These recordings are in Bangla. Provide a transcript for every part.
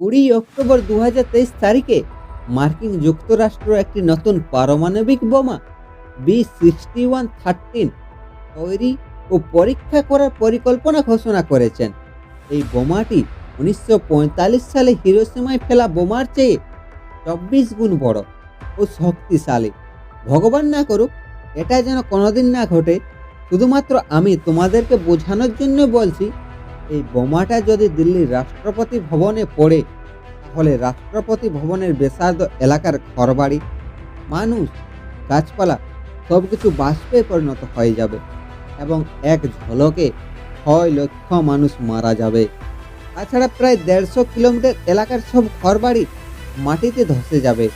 কুড়ি অক্টোবর দু হাজার তেইশ তারিখে মার্কিন যুক্তরাষ্ট্র একটি নতুন পারমাণবিক বোমা বি সিক্সটি ওয়ান থার্টিন তৈরি ও পরীক্ষা করার পরিকল্পনা ঘোষণা করেছেন। এই বোমাটি উনিশশো পঁয়তাল্লিশ সালে হিরোসীমায় ফেলা বোমার চেয়ে চব্বিশ গুণ বড় ও শক্তিশালী। ভগবান না করুক, এটা যেন কোনোদিন না ঘটে। শুধুমাত্র আমি তোমাদেরকে বোঝানোর জন্য বলছি এই বোমাটা যদি দিল্লির রাষ্ট্রপতি ভবনে পড়ে, তাহলে রাষ্ট্রপতি ভবনের বেসার্ধ এলাকার ঘরবাড়ি, মানুষ, গাছপালা সব কিছু বাষ্পে পরিণত হয়ে যাবে এবং এক ঝলকে ছয় লক্ষ মানুষ মারা যাবে। তাছাড়া প্রায় দেড়শো কিলোমিটার এলাকার সব ঘরবাড়ি মাটিতে ধসে যাবে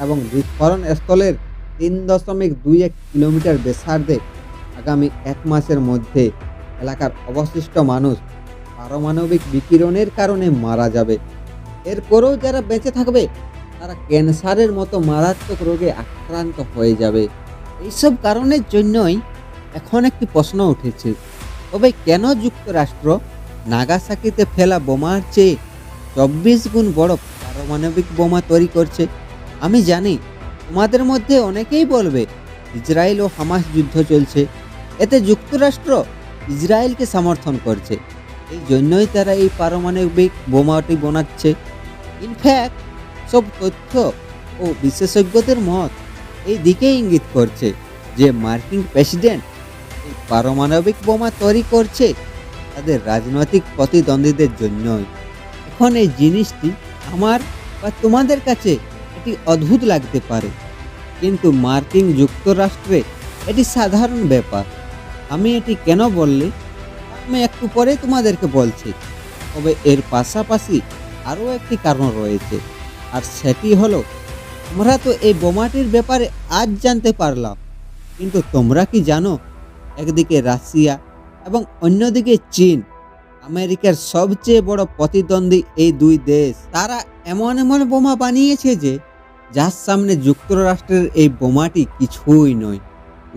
এবং বিস্ফোরণ স্থলের তিন দশমিক দুই এক কিলোমিটার বেসার্ধে আগামী এক মাসের মধ্যে এলাকার অবশিষ্ট মানুষ পারমাণবিক বিকিরণের কারণে মারা যাবে। এরপরেও যারা বেঁচে থাকবে, তারা ক্যান্সারের মতো মারাত্মক রোগে আক্রান্ত হয়ে যাবে। এইসব কারণের জন্যই এখন একটি প্রশ্ন উঠেছে, তবে কেন যুক্তরাষ্ট্র নাগাসাকিতে ফেলা বোমার চেয়ে চব্বিশ গুণ বড় পারমাণবিক বোমা তৈরি করছে? আমি জানি, তোমাদের মধ্যে অনেকেই বলবে, ইসরায়েল ও হামাস যুদ্ধ চলছে। এতে যুক্তরাষ্ট্র ইসরায়েলকে সমর্থন করছে। এই জন্যই তারা এই পারমাণবিক বোমাটি বানাচ্ছে। ইনফ্যাক্ট সব তথ্য ও বিশেষজ্ঞদের মত এই দিকে ইঙ্গিত করছে যে মার্কিন প্রেসিডেন্ট এই পারমাণবিক বোমা তৈরি করছে তাদের রাজনৈতিক প্রতিদ্বন্দ্বীদের জন্যই। এখন এই জিনিসটি আমার বা তোমাদের কাছে এটি অদ্ভুত লাগতে পারে। কিন্তু মার্কিন যুক্তরাষ্ট্রে এটি সাধারণ ব্যাপার। আমি এটি কেন বললে? আমি একটু পরে তোমাদেরকে বলছি। তবে এর পাশাপাশি আরও একটি কারণ রয়েছে, আর সেটি হলো, আমরা তো এই বোমাটির ব্যাপারে আজ জানতে পারলাম, কিন্তু তোমরা কি জানো, একদিকে রাশিয়া এবং অন্যদিকে চীন, আমেরিকার সবচেয়ে বড় প্রতিদ্বন্দ্বী এই দুই দেশ। তারা এমন এমন বোমা বানিয়েছে যে, যার সামনে যুক্তরাষ্ট্রের এই বোমাটি কিছুই নয়।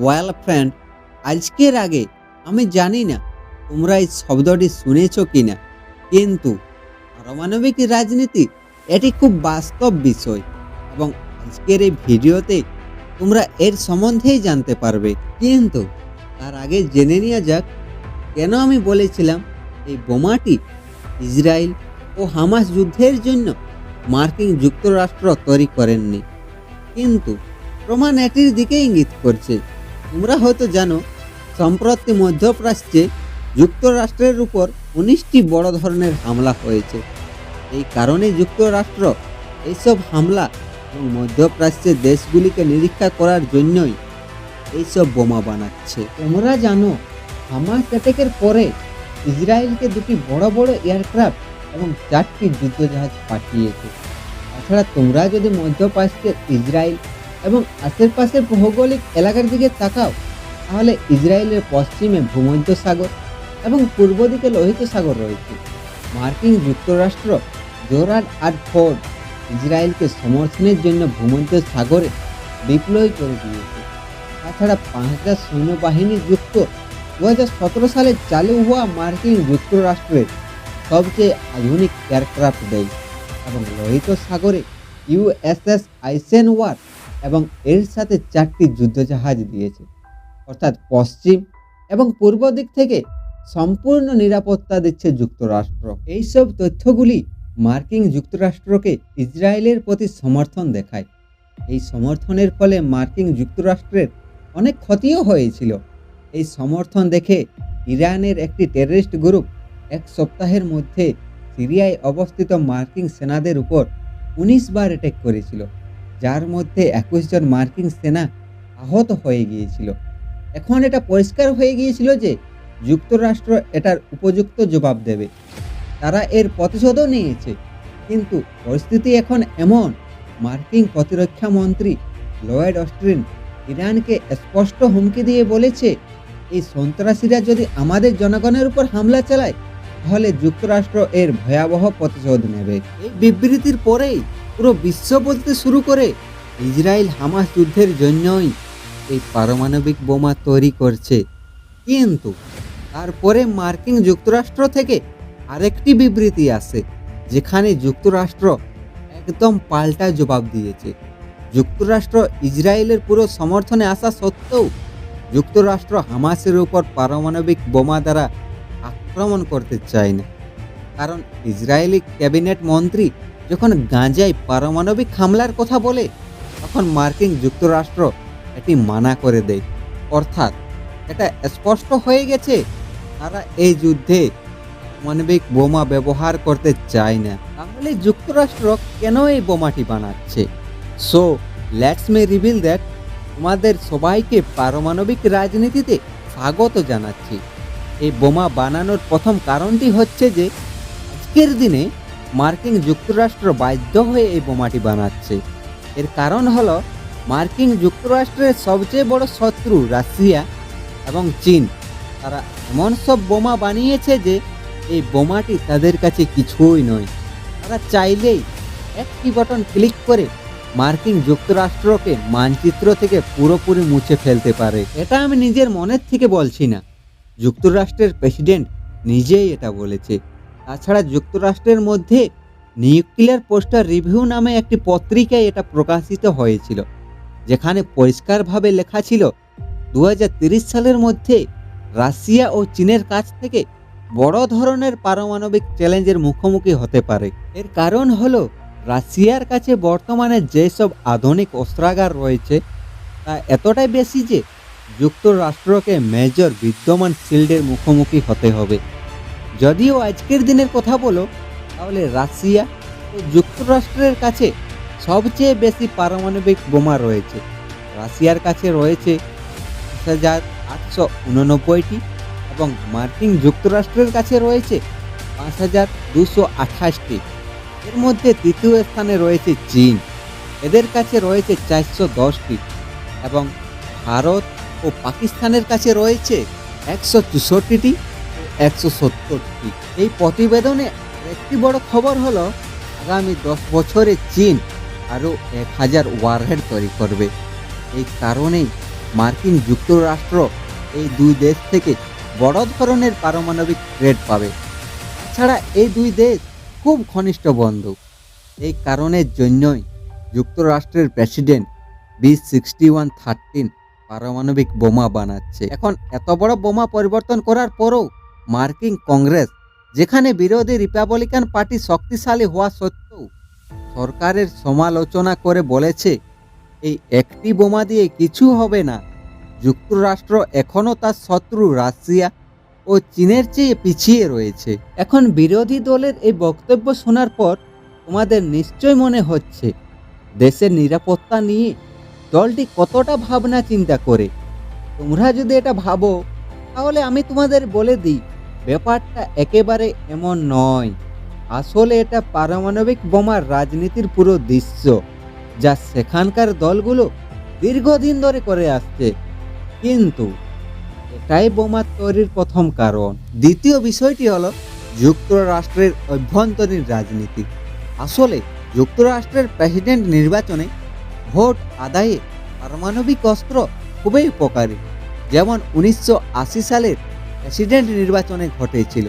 ওয়েল ফ্রেন্ড, আজকের আগে আমি জানি না তোমরা এই শব্দটি শুনেছ কিনা? কিন্তু পারমাণবিক রাজনীতি এটি খুব বাস্তব বিষয় এবং আজকের এই ভিডিওতে তোমরা এর সম্বন্ধেই জানতে পারবে। কিন্তু তার আগে জেনে নেওয়া যাক, কেন আমি বলেছিলাম এই বোমাটি ইসরায়েল ও হামাস যুদ্ধের জন্য মার্কিন যুক্তরাষ্ট্র তৈরি করেননি। কিন্তু প্রমাণ এটির দিকে ইঙ্গিত করছে। তোমরা হয়তো জানো, সম্প্রতি মধ্যপ্রাচ্যে যুক্তরাষ্ট্রের উপর উনিশটি বড় ধরনের হামলা হয়েছে। এই কারণে যুক্তরাষ্ট্র এইসব হামলা এবং মধ্যপ্রাচ্যের দেশগুলিকে নিরীক্ষা করার জন্যই এইসব বোমা বানাচ্ছে। তোমরা জানো, হামাস অ্যাটাকের পরে ইসরায়েলকে দুটি বড় বড় এয়ারক্রাফট এবং চারটি যুদ্ধজাহাজ পাঠিয়েছে। তাছাড়া তোমরা যদি মধ্যপ্রাচ্যের ইসরায়েল এবং আশেপাশের ভৌগোলিক এলাকার দিকে তাকাও, তাহলে ইসরায়েলের পশ্চিমে ভূমধ্য সাগর এবং পূর্ব দিকে লোহিত সাগর রয়েছে। মার্কিন যুক্তরাষ্ট্র জোরাড আর ফোর্ড ইসরায়েলকে সমর্থনের জন্য ভূমধ্য সাগরে ডিপ্লয় করে দিয়েছে। তাছাড়া পাঁচ হাজার সৈন্যবাহিনী যুক্ত দু সতেরো সালে চালু হওয়া মার্কিন যুক্তরাষ্ট্রের সবচেয়ে আধুনিক এয়ারক্রাফট দেয় এবং লোহিত সাগরে ইউএসএস আইসেন ওয়ার এবং এর সাথে চারটি যুদ্ধজাহাজ দিয়েছে। অর্থাৎ পশ্চিম এবং পূর্ব দিক থেকে সম্পূর্ণ নিরাপত্তা দিচ্ছে যুক্তরাষ্ট্র। এইসব তথ্যগুলি মার্কিন যুক্তরাষ্ট্রকে ইসরায়েলের প্রতি সমর্থন দেখায়। এই সমর্থনের ফলে মার্কিন যুক্তরাষ্ট্রের অনেক ক্ষতিও হয়েছিল। এই সমর্থন দেখে ইরানের একটি টেররিস্ট গ্রুপ এক সপ্তাহের মধ্যে সিরিয়ায় অবস্থিত মার্কিন সেনাদের উপর উনিশ বার অ্যাটেক করেছিল, যার মধ্যে একুশ জন মার্কিন সেনা আহত হয়ে গিয়েছিল। এখন এটা পরিষ্কার হয়ে গিয়েছিল যে যুক্তরাষ্ট্র এটার উপযুক্ত জবাব দেবে। তারা এর প্রতিশোধও নিয়েছে। কিন্তু পরিস্থিতি এখন এমন, মার্কিন প্রতিরক্ষা মন্ত্রী লয়েড অস্ট্রিন ইরানকে স্পষ্ট হুমকি দিয়ে বলেছে, এই সন্ত্রাসীরা যদি আমাদের জনগণের উপর হামলা চালায়, তাহলে যুক্তরাষ্ট্র এর ভয়াবহ প্রতিশোধ নেবে। এই বিবৃতির পরেই পুরো বিশ্ব বলতে শুরু করে ইসরায়েল হামাস যুদ্ধের জন্যই এই পারমাণবিক বোমা তৈরি করছে। কিন্তু তারপরে মার্কিন যুক্তরাষ্ট্র থেকে আরেকটি বিবৃতি আসে, যেখানে যুক্তরাষ্ট্র একদম পাল্টা জবাব দিয়েছে। যুক্তরাষ্ট্র ইসরায়েলের পুরো সমর্থনে আসা সত্ত্বেও যুক্তরাষ্ট্র হামাসের উপর পারমাণবিক বোমা দ্বারা আক্রমণ করতে চায় না। কারণ ইসরায়েলি ক্যাবিনেট মন্ত্রী যখন গাঁজায় পারমাণবিক হামলার কথা বলে, তখন মার্কিন যুক্তরাষ্ট্র এটি মানা করে দেয়। অর্থাৎ এটা স্পষ্ট হয়ে গেছে তারা এই যুদ্ধে মানবিক বোমা ব্যবহার করতে চায় না। তাহলে যুক্তরাষ্ট্র কেন এই বোমাটি বানাচ্ছে? So let's may reveal that তোমাদের সবাইকে পারমাণবিক রাজনীতিতে স্বাগত জানাচ্ছি। এই বোমা বানানোর প্রথম কারণটি হচ্ছে যে, আজকের দিনে মার্কিন যুক্তরাষ্ট্র বাধ্য হয়ে এই বোমাটি বানাচ্ছে। এর কারণ হলো, মার্কিন যুক্তরাষ্ট্রের সবচেয়ে বড় শত্রু রাশিয়া এবং চীন। তারা এমন সব বোমা বানিয়েছে যে এই বোমাটি তাদের কাছে কিছুই নয়। তারা চাইলেই একটি বটন ক্লিক করে মার্কিন যুক্তরাষ্ট্রকে মানচিত্র থেকে পুরোপুরি মুছে ফেলতে পারে। এটা আমি নিজের মনের থেকে বলছি না। যুক্তরাষ্ট্রের প্রেসিডেন্ট নিজেই এটা বলেছে। তাছাড়া যুক্তরাষ্ট্রের মধ্যে নিউক্লিয়ার পোস্টার রিভিউ নামে একটি পত্রিকায় এটা প্রকাশিত হয়েছিল, যেখানে পরিষ্কারভাবে লেখা ছিল দু সালের মধ্যে রাশিয়া ও চীনের কাছ থেকে বড় ধরনের পারমাণবিক চ্যালেঞ্জের মুখোমুখি হতে পারে। এর কারণ হলো, রাশিয়ার কাছে বর্তমানে যেসব আধুনিক অস্ত্রাগার রয়েছে, তা এতটাই বেশি যে যুক্তরাষ্ট্রকে মেজর বিদ্যমান শিল্ডের মুখোমুখি হতে হবে। যদিও আজকের দিনের কথা বলো, তাহলে রাশিয়া ও যুক্তরাষ্ট্রের কাছে সবচেয়ে বেশি পারমাণবিক বোমা রয়েছে। রাশিয়ার কাছে রয়েছে হাজার আটশো উননব্বইটি এবং মার্কিন যুক্তরাষ্ট্রের কাছে রয়েছে পাঁচ হাজার দুশো আঠাশটি। এর মধ্যে তৃতীয় স্থানে রয়েছে চীন। এদের কাছে রয়েছে চারশো দশটি এবং ভারত ও পাকিস্তানের কাছে রয়েছে একশো চৌষট্টিটি একশো সত্তরটি। এই প্রতিবেদনে একটি বড় খবর হলো, আগামী দশ বছরে চীন আরও এক হাজার ওয়ারহেড তৈরি করবে। এই কারণেই মার্কিন যুক্তরাষ্ট্র এই দুই দেশ থেকে বড় ধরনের পারমাণবিক ট্রেড পাবে। তাছাড়া এই দুই দেশ খুব ঘনিষ্ঠ বন্ধু। এই কারণের জন্যই যুক্তরাষ্ট্রের president B sixty one thirteen পারমাণবিক বোমা বানাচ্ছে। এখন এত বড় বোমা পরিবর্তন করার পরও মার্কিন কংগ্রেস, যেখানে বিরোধী রিপাবলিকান পার্টি শক্তিশালী হওয়া সত্ত্বেও সরকারের সমালোচনা করে বলেছে এই একটি বোমা দিয়ে কিছু হবে না। যুক্তরাষ্ট্র এখনও তার শত্রু রাশিয়া ও চীনের চেয়ে পিছিয়ে রয়েছে। এখন বিরোধী দলের এই বক্তব্য শোনার পর তোমাদের নিশ্চয় মনে হচ্ছে, দেশের নিরাপত্তা নিয়ে দলটি কতটা ভাবনা চিন্তা করে। তোমরা যদি এটা ভাবো, তাহলে আমি তোমাদের বলে দিই, ব্যাপারটা একেবারে এমন নয়। আসলে এটা পারমাণবিক বোমার রাজনীতির পুরো দৃশ্য। যা সেখানকার দলগুলো দীর্ঘদিন ধরে করে আসছে। কিন্তু এটাই বোমা তৈরির প্রথম কারণ। দ্বিতীয় বিষয়টি হলো যুক্তরাষ্ট্রের অভ্যন্তরীণ রাজনীতি। আসলে যুক্তরাষ্ট্রের প্রেসিডেন্ট নির্বাচনে ভোট আদায়ে পারমাণবিক অস্ত্র খুবই উপকারী। যেমন উনিশশো আশি সালের প্রেসিডেন্ট নির্বাচনে ঘটেছিল।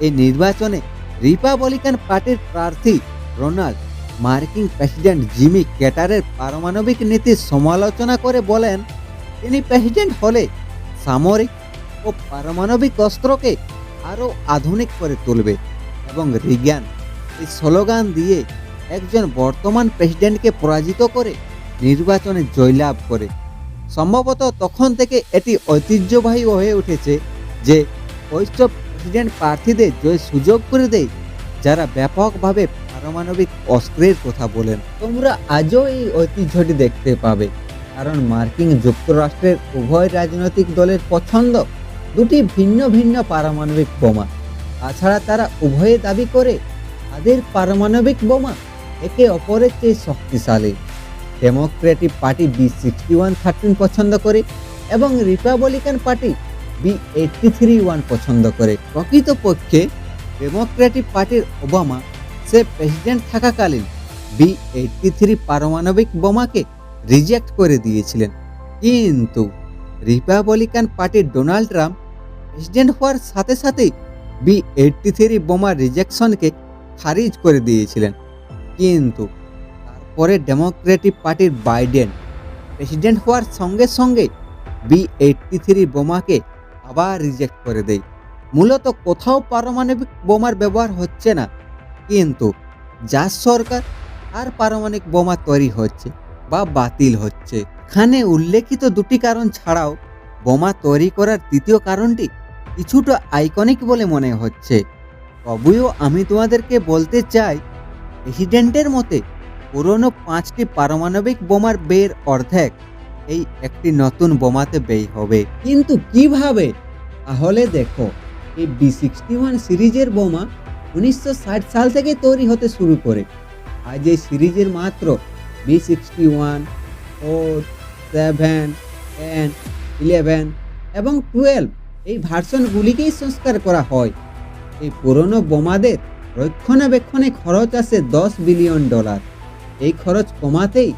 এই নির্বাচনে রিপাবলিকান পার্টির প্রার্থী রোনাল্ড মার্কিন প্রেসিডেন্ট জিমি ক্যাটারের পারমাণবিক নীতির সমালোচনা করে বলেন, তিনি প্রেসিডেন্ট হলে সামরিক ও পারমাণবিক অস্ত্রকে আরও আধুনিক করে তুলবে এবং রিগ্যান এই স্লোগান দিয়ে একজন বর্তমান প্রেসিডেন্টকে পরাজিত করে নির্বাচনে জয়লাভ করে। সম্ভবত তখন থেকে এটি ঐতিহ্যবাহী হয়ে উঠেছে যে ওইসব প্রেসিডেন্ট প্রার্থীদের জয় সুযোগ করে দেয়, যারা ব্যাপকভাবে পারমাণবিক অস্ত্রের কথা বলেন। তোমরা আজও এই ঐতিহ্যটি দেখতে পাবে, কারণ মার্কিন যুক্তরাষ্ট্রের উভয় রাজনৈতিক দলের পছন্দ দুটি ভিন্ন ভিন্ন পারমাণবিক বোমা। তাছাড়া তারা উভয়ে দাবি করে, তাদের পারমাণবিক বোমা একে অপরের চেয়ে শক্তিশালী। Democratic party B sixty one thirteen পছন্দ করে এবং Republican party B eighty three one পছন্দ করে। প্রকৃতপক্ষে ডেমোক্রেটিক পার্টির ওবামা সে প্রেসিডেন্ট থাকাকালীন বি এইটটি থ্রি পারমাণবিক বোমাকে রিজেক্ট করে দিয়েছিলেন। কিন্তু রিপাবলিকান পার্টির ডোনাল্ড ট্রাম্প প্রেসিডেন্ট হওয়ার সাথে সাথেই বি এইটটি থ্রি বোমা রিজেকশনকে খারিজ করে দিয়েছিলেন। কিন্তু তারপরে ডেমোক্রেটিক পার্টির বাইডেন প্রেসিডেন্ট হওয়ার সঙ্গে সঙ্গে বি এইটটি থ্রি বোমাকে আবার রিজেক্ট করে দেয়। মূলত কোথাও পারমাণবিক বোমার ব্যবহার হচ্ছে না। কিন্তু যা সরকার আর পারমাণবিক বোমা তৈরি হচ্ছে বা বাতিল হচ্ছে। এখানে উল্লেখিত দুটি কারণ ছাড়াও বোমা তৈরি করার তৃতীয় কারণটি কিছুটা আইকনিক বলে মনে হচ্ছে। তবুও আমি তোমাদেরকে বলতে চাই, প্রেসিডেন্টের মতে পুরনো পাঁচটি পারমাণবিক বোমার বের অর্ধেক এই একটি নতুন বোমাতে ব্যয় হবে। কিন্তু কীভাবে? তাহলে দেখো, এই বি সিক্সটি ওয়ান সিরিজের বোমা উনিশশো ষাট সাল থেকে তৈরি হতে শুরু করে। আজ এই সিরিজের মাত্র B sixty one, four, seven, ten, eleven এবং টুয়েলভ এই ভার্সনগুলিকেই সংস্কার করা হয়। এই পুরনো বোমাদের রক্ষণাবেক্ষণে খরচ আসে দশ বিলিয়ন ডলার। এই খরচ কমাতেই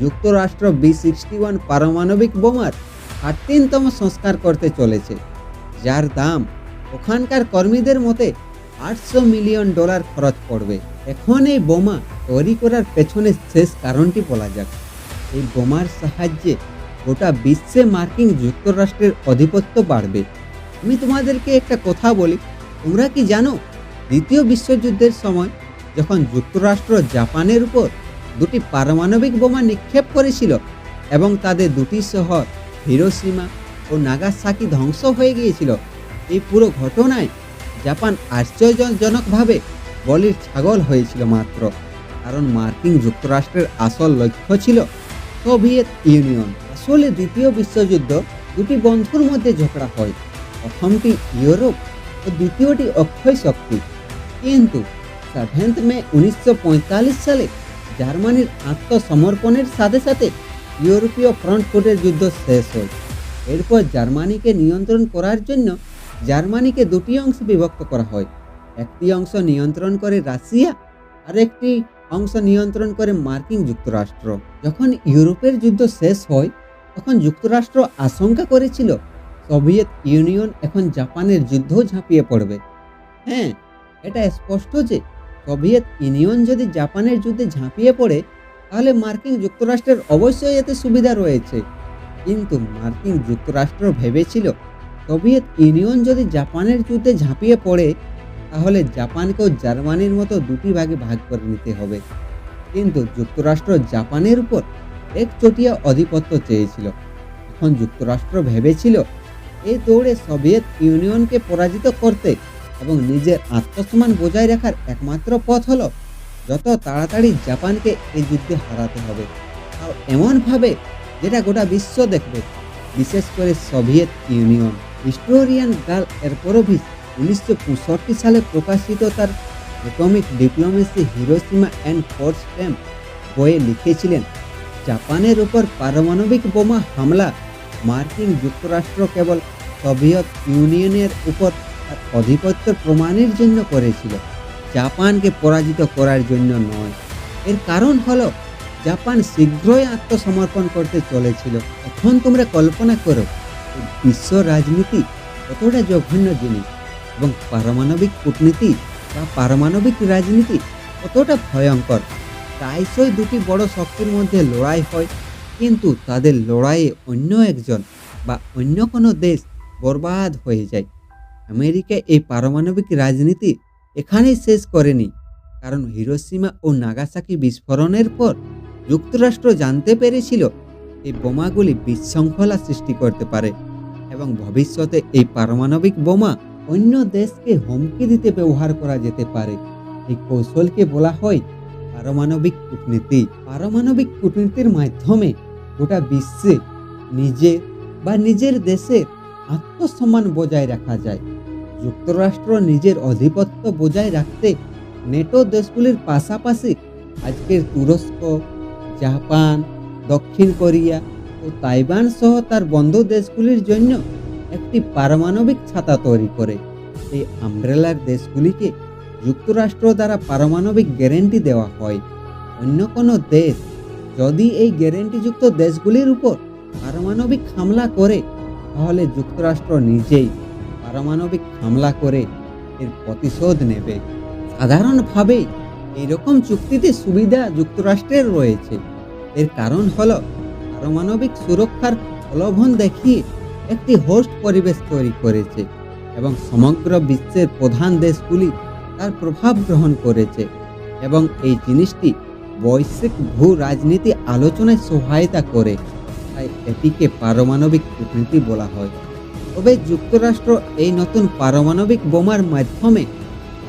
যুক্তরাষ্ট্র বি সিক্সটি ওয়ান পারমাণবিক বোমার থার্টিনতম সংস্কার করতে চলেছে, যার দাম ওখানকার কর্মীদের মতে আটশো মিলিয়ন ডলার খরচ পড়বে। এখন এই বোমা তৈরি করার পেছনে শেষ কারণটি বলা যাক। এই বোমার সাহায্যে গোটা বিশ্বে মার্কিন যুক্তরাষ্ট্রের আধিপত্য বাড়বে। আমি তোমাদেরকে একটা কথা বলি, তোমরা কি জানো, দ্বিতীয় বিশ্বযুদ্ধের সময় যখন যুক্তরাষ্ট্র জাপানের উপর দুটি পারমাণবিক বোমা নিক্ষেপ করেছিল এবং তাদের দুটি শহর হিরোসীমা ও নাগাসাকি ধ্বংস হয়ে গিয়েছিল, এই পুরো ঘটনায় জাপান আশ্চর্যজনকভাবে বলির ছাগল হয়েছিল মাত্র, কারণ মার্কিন যুক্তরাষ্ট্রের আসল লক্ষ্য ছিল সোভিয়েত ইউনিয়ন। আসলে দ্বিতীয় বিশ্বযুদ্ধ দুটি বন্ধুর মধ্যে ঝগড়া হয়। প্রথমটি ইউরোপ ও দ্বিতীয়টি অক্ষয় শক্তি। কিন্তু সেভেন্থ মে উনিশশো পঁয়তাল্লিশ সালে জার্মানির আত্মসমর্পণের সাথে সাথে ইউরোপীয় ফ্রন্ট ফুটের যুদ্ধ শেষ হয়। এরপর জার্মানিকে নিয়ন্ত্রণ করার জন্য জার্মানিকে দুটি অংশে বিভক্ত করা হয়। একটি অংশ নিয়ন্ত্রণ করে রাশিয়া আর একটি অংশ নিয়ন্ত্রণ করে মার্কিন যুক্তরাষ্ট্র। যখন ইউরোপের যুদ্ধ শেষ হয়, তখন যুক্তরাষ্ট্র আশঙ্কা করেছিল, সোভিয়েত ইউনিয়ন এখন জাপানের যুদ্ধ ঝাঁপিয়ে পড়বে। হ্যাঁ এটা স্পষ্ট যে সোভিয়েত ইউনিয়ন যদি জাপানের যুদ্ধে ঝাঁপিয়ে পড়ে, তাহলে মার্কিন যুক্তরাষ্ট্রের অবশ্যই এতে সুবিধা রয়েছে। কিন্তু মার্কিন যুক্তরাষ্ট্র ভেবেছিল সোভিয়েত ইউনিয়ন যদি জাপানের যুদ্ধে ঝাঁপিয়ে পড়ে, তাহলে জাপানকেও জার্মানির মতো দুটি ভাগে ভাগ করে নিতে হবে। কিন্তু যুক্তরাষ্ট্র জাপানের উপর একচটিয়া আধিপত্য চেয়েছিল। এখন যুক্তরাষ্ট্র ভেবেছিল এই দৌড়ে সোভিয়েত ইউনিয়নকে পরাজিত করতে এবং নিজের আত্মসম্মান বজায় রাখার একমাত্র পথ হলো, যত তাড়াতাড়ি জাপানকে এই যুদ্ধে হারাতে হবে। তাও এমনভাবে যেটা গোটা বিশ্ব দেখবে, বিশেষ করে Soviet Union. Historian Gar Alperovitz উনিশশো পঁয়ষট্টি সালে প্রকাশিত তার atomic diplomacy Hiroshima and Potsdam বইয়ে লিখেছিলেন, জাপানের উপর পারমাণবিক বোমা হামলা, মার্কিন যুক্তরাষ্ট্র কেবল সোভিয়েত ইউনিয়নের উপর তার আধিপত্য প্রমাণের জন্য করেছিল, জাপানকে পরাজিত করার জন্য নয়। এর কারণ হলো, জাপান শীঘ্রই আত্মসমর্পণ করতে চলেছিল। এখন তোমরা কল্পনা করো বিশ্ব রাজনীতি কতটা জঘন্য জিনিস এবং পারমাণবিক কূটনীতি বা পারমাণবিক রাজনীতি কতটা ভয়ঙ্কর। প্রায়শই দুটি বড় শক্তির মধ্যে লড়াই হয়, কিন্তু তাদের লড়াইয়ে অন্য একজন বা অন্য কোনো দেশ বরবাদ হয়ে যায়। আমেরিকা এই পারমাণবিক রাজনীতি এখানেই শেষ করেনি, কারণ হিরোসীমা ও নাগাসাকি বিস্ফোরণের পর যুক্তরাষ্ট্র জানতে পেরেছিল এই বোমাগুলি বিশৃঙ্খলা সৃষ্টি করতে পারে এবং ভবিষ্যতে এই পারমাণবিক বোমা অন্য দেশকে হুমকি দিতে ব্যবহার করা যেতে পারে। এই কৌশলকে বলা হয় পারমাণবিক কূটনীতি। পারমাণবিক কূটনীতির মাধ্যমে গোটা বিশ্বে নিজের বা নিজের দেশের আত্মসম্মান বজায় রাখা যায়। যুক্তরাষ্ট্র নিজের আধিপত্য বজায় রাখতে নেটো দেশগুলির পাশাপাশি আজকের তুরস্ক, জাপান দক্ষিণ কোরিয়া ও তাইওয়ান সহ তার বন্ধু দেশগুলির জন্য একটি পারমাণবিক ছাতা তৈরি করে। এই আমব্রেলার দেশগুলিকে যুক্তরাষ্ট্র দ্বারা পারমাণবিক গ্যারেন্টি দেওয়া হয়। অন্য কোনো দেশ যদি এই গ্যারেন্টিযুক্ত দেশগুলির উপর পারমাণবিক হামলা করে, তাহলে যুক্তরাষ্ট্র নিজেই পারমাণবিক হামলা করে এর প্রতিশোধ নেবে। সাধারণভাবেই এইরকম চুক্তিতে সুবিধা যুক্তরাষ্ট্রের রয়েছে। এর কারণ হল পারমাণবিক সুরক্ষার প্রলোভন দেখিয়ে একটি হোস্ট পরিবেশ তৈরি করেছে এবং সমগ্র বিশ্বের প্রধান দেশগুলি তার প্রভাব গ্রহণ করেছে এবং এই জিনিসটি বৈশ্বিক ভূ রাজনীতি আলোচনায় সহায়তা করে। তাই এটিকে পারমাণবিক কূটনীতি বলা হয়। তবে যুক্তরাষ্ট্র এই নতুন পারমাণবিক বোমার মাধ্যমে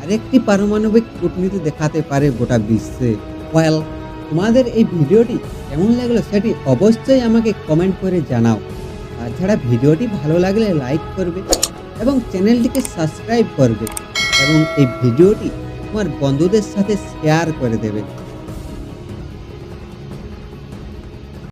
আরেকটি পারমাণবিক কূটনীতি দেখাতে পারে গোটা বিশ্বে। ওয়েল তোমাদের এই ভিডিওটি কেমন লাগল সেটি অবশ্যই আমাকে কমেন্ট করে জানাও। তাছাড়া ভিডিওটি ভালো লাগলে লাইক করবে এবং চ্যানেলটিকে সাবস্ক্রাইব করবে এবং এই ভিডিওটি তোমার বন্ধুদের সাথে শেয়ার করে দেবে।